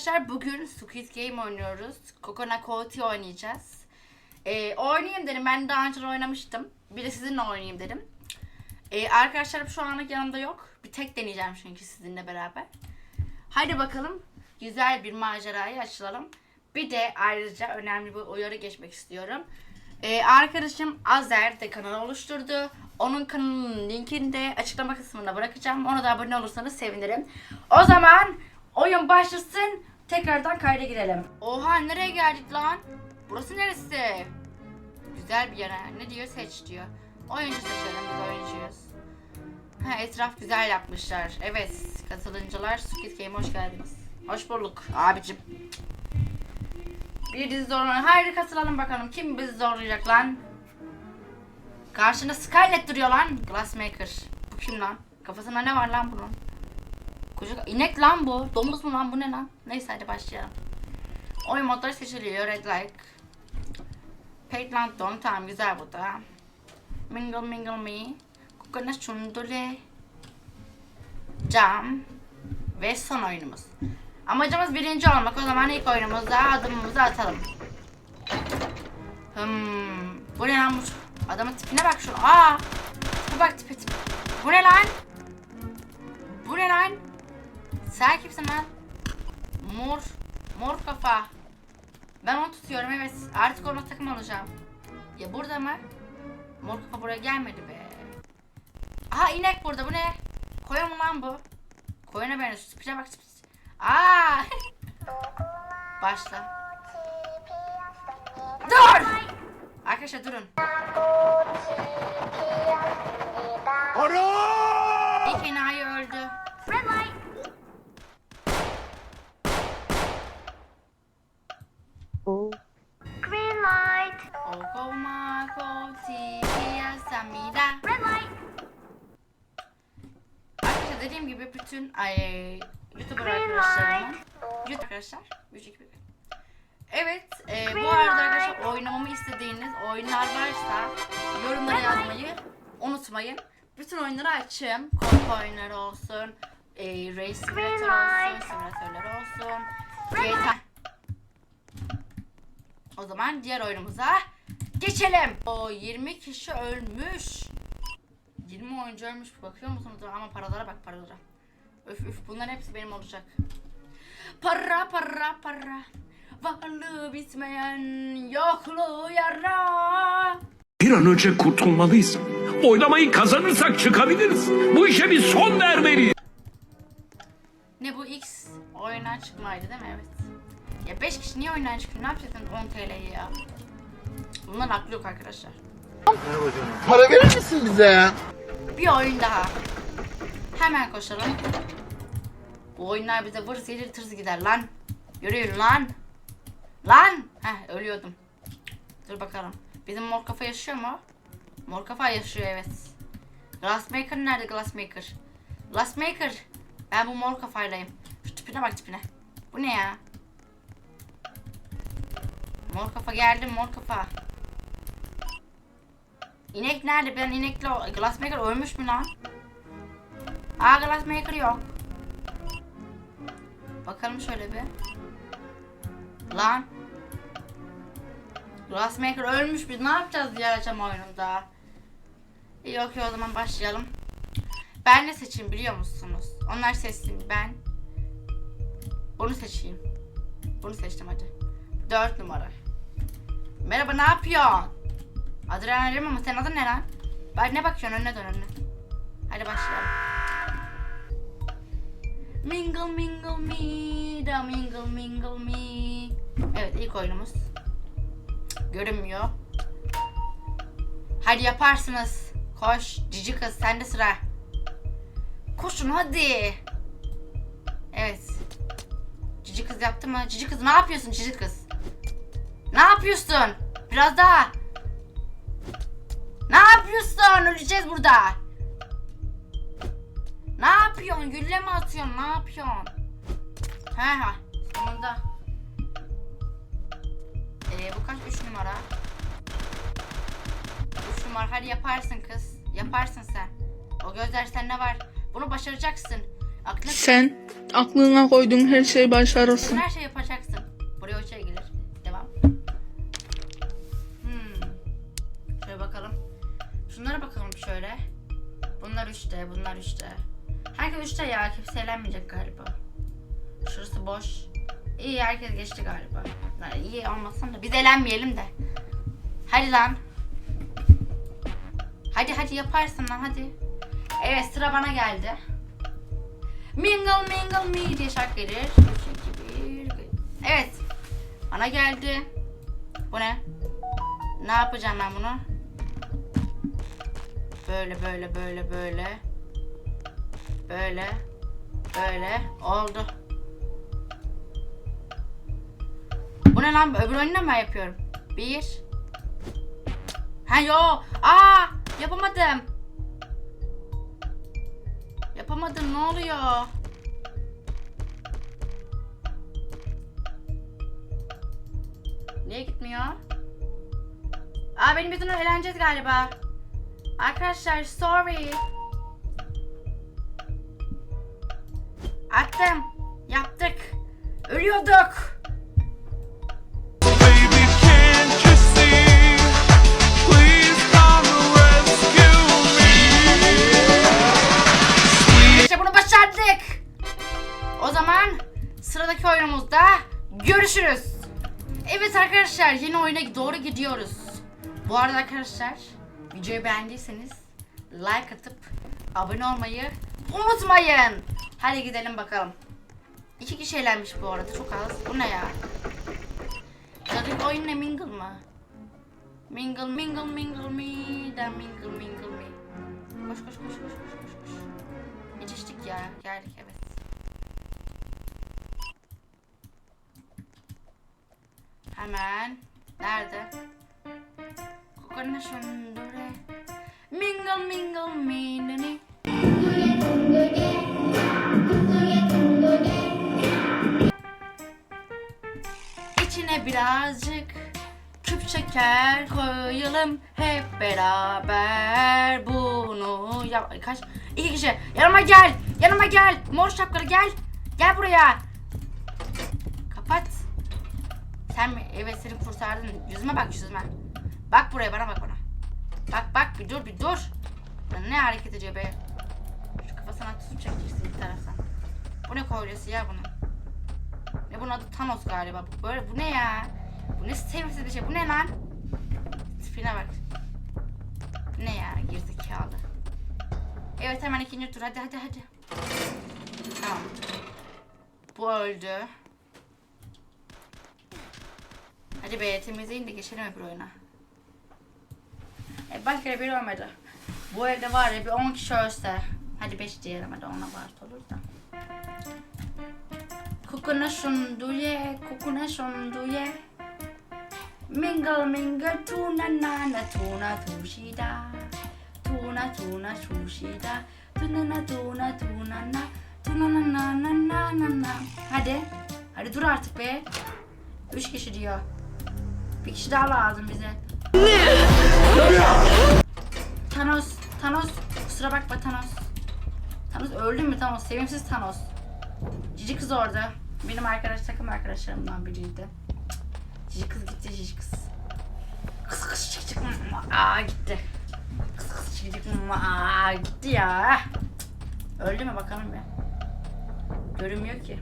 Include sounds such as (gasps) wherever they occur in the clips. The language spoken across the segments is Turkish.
arkadaşlar bugün Squid Game oynuyoruz. Kokona Koti oynayacağız. Ee, oynayayım dedim. Ben daha önce oynamıştım. Bir de sizinle oynayayım dedim. Ee, arkadaşlarım şu anlık yanımda yok. Bir tek deneyeceğim çünkü sizinle beraber. Haydi bakalım. Güzel bir macerayı açılalım. Bir de ayrıca önemli bir uyarı geçmek istiyorum. Ee, arkadaşım Azer de kanal oluşturdu. Onun kanalının linkini de açıklama kısmına bırakacağım. Ona da abone olursanız sevinirim. O zaman oyun başlasın. Tekrardan kayda girelim. Oha nereye geldik lan? Burası neresi? Güzel bir yer. Ne diyor? Seç diyor. Oyuncu seçelim. Biz oyuncuyuz. Ha, etraf güzel yapmışlar. Evet katılımcılar Squid Game hoş geldiniz. Hoş bulduk abicim. Bir dizi zorlanıyor. Haydi katılalım bakalım. Kim bizi zorlayacak lan? Karşında Skynet duruyor lan. Glassmaker. Bu kim lan? Kafasında ne var lan bunun? Koca inek lan bu. Domuz mu lan bu ne lan? Neyse hadi başlayalım. Oyun modları seçiliyor. Red like. Paid Lantern. Tamam güzel bu da. Mingle mingle me. Coconut şundule. Cam. Ve son oyunumuz. Amacımız birinci olmak. O zaman ilk oyunumuzda adımımızı atalım. Hmm. Bu ne lan bu? Adamın tipine bak şunu. Aa. Bak tipe tipe. Bu ne lan? Bu ne lan? Sen kimsin lan? Mor. Mor kafa. Ben onu tutuyorum evet. Artık ona takım olacağım. Ya burada mı? Mor kafa buraya gelmedi be. Aha inek burada bu ne? Koyun mu lan bu? Koyuna benziyor. Tipine bak tipine. Aa! (laughs) Başla. Dur! Arkadaşlar durun. Bütün ay, YouTuber light. YouTube arkadaşlar. üç, iki, bir. Evet, e, bu arada arkadaşlar oynamamı istediğiniz oyunlar varsa yorumlara yazmayı unutmayın. Bütün oyunları açım. Korku oyunları olsun, e, race simülatör olsun, simülatörler olsun. GTA. O zaman diğer oyunumuza geçelim. O 20 kişi ölmüş. 20 oyuncu ölmüş. Bakıyor musunuz? Ama paralara bak paralara. Öf öf bunların hepsi benim olacak. Para para para. Varlığı bitmeyen yokluğu yara. Bir an önce kurtulmalıyız. Oylamayı kazanırsak çıkabiliriz. Bu işe bir son vermeliyiz. Ne bu X oyundan çıkmaydı değil mi? Evet. Ya 5 kişi niye oyundan çıkıyor? Ne yapacaksın 10 TL'yi ya? Bunların aklı yok arkadaşlar. Para verir misin bize ya? Bir oyun daha. Hemen koşalım. Bu oyunlar bize vır gelir tırz gider lan. Yürüyün lan. Lan. Heh ölüyordum. Dur bakalım. Bizim mor kafa yaşıyor mu? Mor kafa yaşıyor evet. Glassmaker nerede Glassmaker? Glassmaker. Ben bu mor kafaylayım. Şu tipine bak tipine. Bu ne ya? Mor kafa geldi mor kafa. İnek nerede? Ben inekle Glassmaker ölmüş mü lan? Aa Glassmaker yok. Bakalım şöyle bir. Lan. Glassmaker ölmüş biz ne yapacağız diğer açam oyununda? İyi okey o zaman başlayalım. Ben ne seçeyim biliyor musunuz? Onlar seçsin ben. Bunu seçeyim. Bunu seçtim hadi. 4 numara. Merhaba ne yapıyorsun? Adrenalin ama senin adın ne lan? Bak ne bakıyorsun önüne dön önüne. Hadi başlayalım. Mingle mingle me da mingle mingle me. Evet ilk oyunumuz. Görünmüyor. Hadi yaparsınız. Koş cici kız sende sıra. Koşun hadi. Evet. Cici kız yaptı mı? Cici kız ne yapıyorsun cici kız? Ne yapıyorsun? Biraz daha. Ne yapıyorsun? Öleceğiz burada. Ne yapıyorsun? Gülle mi atıyorsun? Ne yapıyorsun? He ha. Sonunda. Ee, bu kaç? 3 numara. 3 numara. Hadi yaparsın kız. Yaparsın sen. O gözler sende var. Bunu başaracaksın. Aklına Sen aklına koyduğun her şeyi başarırsın. her şey yapacaksın. Buraya o şey gelir. Devam. Hmm. Şöyle bakalım. Şunlara bakalım şöyle. Bunlar üçte, bunlar üçte. Herkes üçte ya. Kimse eğlenmeyecek galiba. Şurası boş. İyi herkes geçti galiba. Yani iyi olmasın da biz eğlenmeyelim de. Hadi lan. Hadi hadi yaparsın lan hadi. Evet sıra bana geldi. Mingle mingle me diye şarkı gelir. 3, 2, 1. Evet. Bana geldi. Bu ne? Ne yapacağım ben bunu? Böyle böyle böyle böyle. Böyle. Böyle. Oldu. Bu ne lan? Öbür oyunu mı yapıyorum? Bir. Ha yo. Aa! Yapamadım. Yapamadım. Ne oluyor? Niye gitmiyor? Aa benim yüzümden eğleneceğiz galiba. Arkadaşlar sorry. Attım. Yaptık. Ölüyorduk. İşte bunu başardık. O zaman sıradaki oyunumuzda görüşürüz. Evet arkadaşlar yeni oyuna doğru gidiyoruz. Bu arada arkadaşlar videoyu beğendiyseniz like atıp abone olmayı unutmayın. Hadi gidelim bakalım. İki kişi eğlenmiş bu arada çok az. Bu ne ya? Sıradaki oyun ne mingle mı? Mingle mingle mingle me da mingle mingle me. Koş koş koş koş koş koş koş. Yetiştik ya. Geldik evet. Hemen. Nerede? Kokonuşun şundure. Mingle mingle mingle. Şeker koyalım hep beraber. Bunu yap kaç? İki kişi. Yanıma gel yanıma gel. Mor şapkalı gel. Gel buraya. Kapat. Sen mi? Evet seni kurtardın. Yüzüme bak yüzüme. Bak buraya bana bak bana. Bak bak bir dur bir dur. Ne hareket ediyor be? Şu kafasına tutup çekeceksin bir taraftan. Bu ne kolyesi ya bunun? Ne bunun adı Thanos galiba. Bu böyle bu ne ya? Bu ne sevimsiz bir şey. Bu ne lan? Tipine bak. Ne ya? Gerizekalı. Evet hemen ikinci tur. Hadi hadi hadi. Tamam. Bu öldü. Hadi be temizleyin de geçelim öbür oyuna. E, başka bir olmadı. Bu evde var ya bir 10 kişi ölse. Hadi 5 diyelim hadi ona var olur da. Kokuna şunduye, kokuna şunduye. Mingle mingle tuna nana tuna tuşida. Tuna tuna tuşida. Tuna na tuna tuna na. Tuna na na na na na na. Hadi. Hadi dur artık be. Üç kişi diyor. Bir kişi daha lazım bize. Thanos, Thanos. Kusura bakma Thanos. Thanos öldü mü Thanos? Sevimsiz Thanos. Cici kız orada. Benim arkadaş takım arkadaşlarımdan biriydi. Cici kız gitti cici kız. Kız kız çık çık. Aa gitti. Kız kız çık çık. Aa gitti ya. Öldü mü bakalım bir. Görünmüyor ki.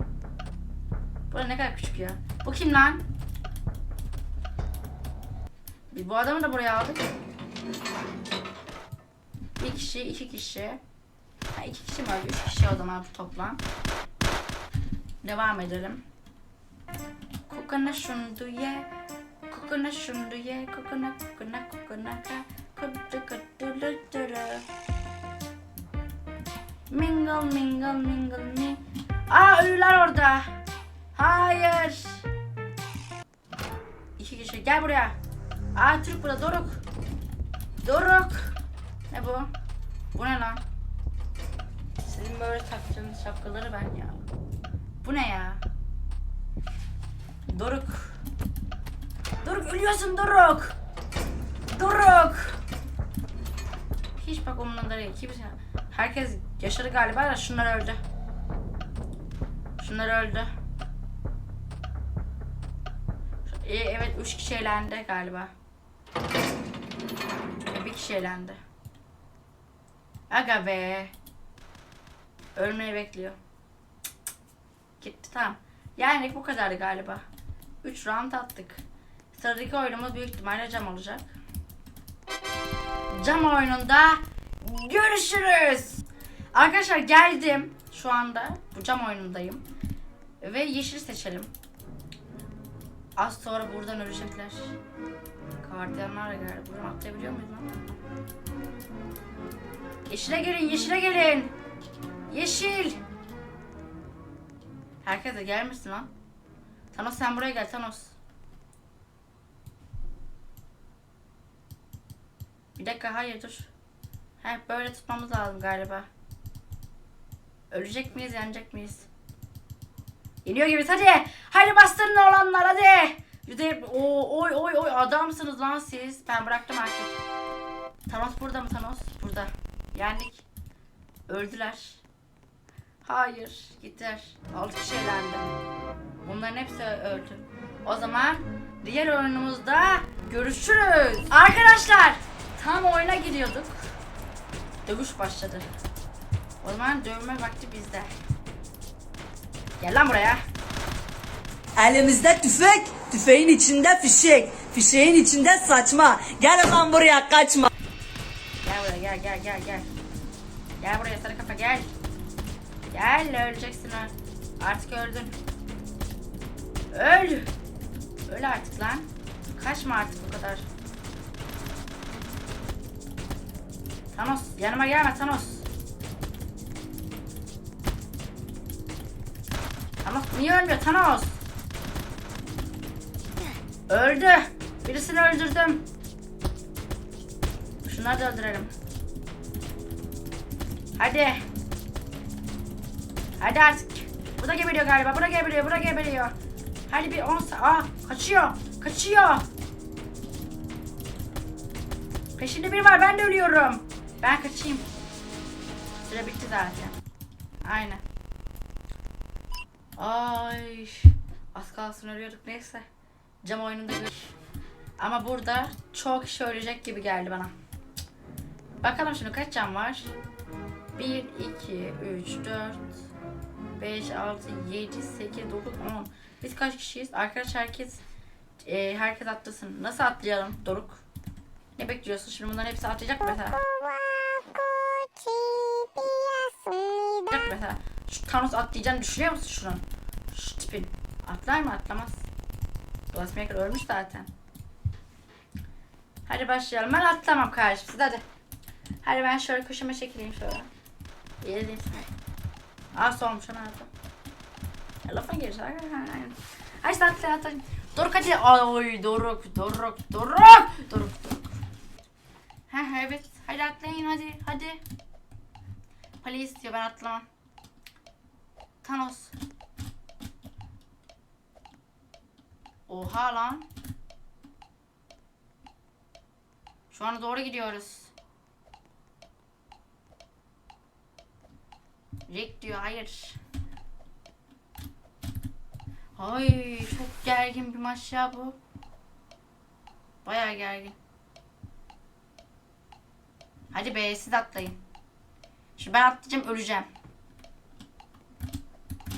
Bu ne kadar küçük ya. Bu kim lan? Biz bu adamı da buraya aldık. Bir kişi, iki kişi. Ha, iki kişi mi öldü? Üç kişi o zaman toplam. Devam edelim. Kokona şundu ye. Kokona şundu ye. Kokona kokona kokona ka. Kudu kudu lütürü. Mingle mingle mingle mi. Aa ölüler orada. Hayır. İki kişi gel buraya. Aa Türk burada Doruk. Doruk. Ne bu? Bu ne lan? Sizin böyle taktığınız şapkaları ben ya. Bu ne ya? Doruk. Doruk ölüyorsun Doruk. Doruk. Hiç bak umurumda. Kimse. Herkes yaşadı galiba da şunlar öldü. Şunlar öldü. Ee, evet 3 kişi elendi galiba. Ee, Bir kişi elendi. Aga be. Ölmeyi bekliyor. Cık cık. Gitti tamam. Yani bu kadardı galiba. 3 round attık. Sıradaki oyunumuz büyük ihtimalle cam olacak. Cam oyununda görüşürüz. Arkadaşlar geldim. Şu anda bu cam oyunundayım. Ve yeşil seçelim. Az sonra buradan ölecekler. Gardiyanlar geldi. Buradan atlayabiliyor muyuz lan? Yeşile gelin, yeşile gelin. Yeşil. Herkes de gelmesin lan. Thanos sen buraya gel Thanos. Bir dakika hayır dur. Hep böyle tutmamız lazım galiba. Ölecek miyiz, yenecek miyiz? Yeniyor gibiyiz hadi. Hadi bastırın olanlar hadi. Yüzde o oy oy oy adamsınız lan siz. Ben bıraktım artık. Thanos burada mı Thanos? Burada. Yendik. Öldüler. Hayır. Gittiler. Altı kişi elendi. Bunların hepsi öldü. O zaman diğer oyunumuzda görüşürüz. Arkadaşlar tam oyuna giriyorduk. Dövüş başladı. O zaman dövme vakti bizde. Gel lan buraya. Elimizde tüfek, tüfeğin içinde fişek, fişeğin içinde saçma. Gel lan buraya kaçma. Gel buraya gel gel gel gel. Gel buraya sarı kafa gel. Gel öleceksin öl. Artık öldün. Öl. Öl artık lan. Kaçma artık bu kadar. Thanos yanıma gelme Thanos. Thanos niye ölmüyor Thanos? Öldü. Birisini öldürdüm. Şunları da öldürelim. Hadi. Hadi artık. Bu da geberiyor galiba. Bu da geberiyor. Bu da geberiyor. Hadi bir 10 sa- Aa kaçıyor. Kaçıyor. Peşinde biri var. Ben de ölüyorum. Ben kaçayım. Süre bitti zaten. Aynen. Ay. Az kalsın ölüyorduk. Neyse. Cam oyununda. Ama burada çok kişi ölecek gibi geldi bana. Bakalım şimdi kaç cam var? 1, 2, 3, 4, 5, 6, 7, 8, 9, 10. Biz kaç kişiyiz? Arkadaş herkes e, herkes atlasın. Nasıl atlayalım Doruk? Ne bekliyorsun? Şimdi bunların hepsi atlayacak mı mesela? Atlayacak mesela. Şu Thanos atlayacağını düşünüyor musun şunun? Şu tipin. Atlar mı? Atlamaz. Glassmaker ölmüş zaten. Hadi başlayalım. Ben atlamam kardeşim. Siz hadi. Hadi ben şöyle köşeme çekileyim şöyle. Geleyim sana. Aa solmuş ana. Ya lafın gerisi. Hadi sen atla atla. Doruk hadi. Ay Doruk Doruk Doruk. Doruk Doruk. Ha evet. Hadi atlayın hadi hadi. Pali istiyor ben atlamam. Thanos. Oha lan. Şu ana doğru gidiyoruz. Rick diyor hayır. Ay çok gergin bir maç ya bu. Bayağı gergin. Hadi be siz atlayın. Şimdi ben atlayacağım öleceğim.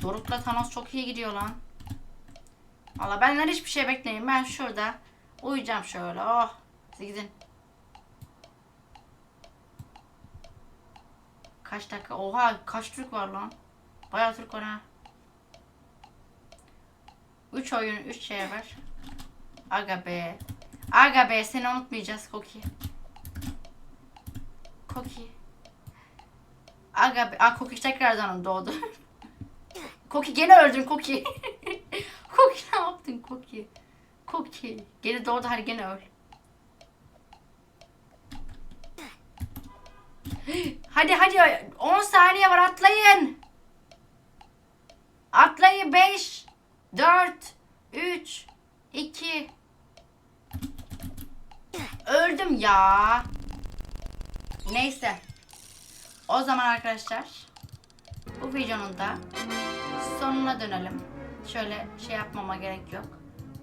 Doruk'la Thanos çok iyi gidiyor lan. Valla benden hiçbir şey bekleyin. Ben şurada uyuyacağım şöyle. Oh. Siz gidin. Kaç dakika? Oha kaç Türk var lan? Bayağı Türk var ha. 3 oyun 3 şey var. Aga be. Aga be seni unutmayacağız Koki. Koki. Aga be. Aa Koki tekrardan doğdu. (laughs) Koki gene öldün Koki. (laughs) Koki ne yaptın Koki? Koki. Gene doğdu hadi gene öl. (gasps) Hadi hadi 10 saniye var atlayın. Atlayın 5 4 3 2 Öldüm ya. Neyse. O zaman arkadaşlar bu videonun da sonuna dönelim. Şöyle şey yapmama gerek yok.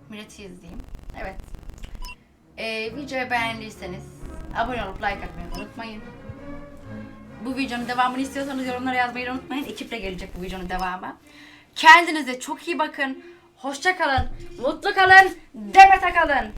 Milleti izleyeyim. Evet. Ee, videoyu beğendiyseniz abone olup like atmayı unutmayın. Bu videonun devamını istiyorsanız yorumlara yazmayı unutmayın. Ekiple gelecek bu videonun devamı. Kendinize çok iyi bakın. Hoşça kalın. Mutlu kalın. Demet'e kalın.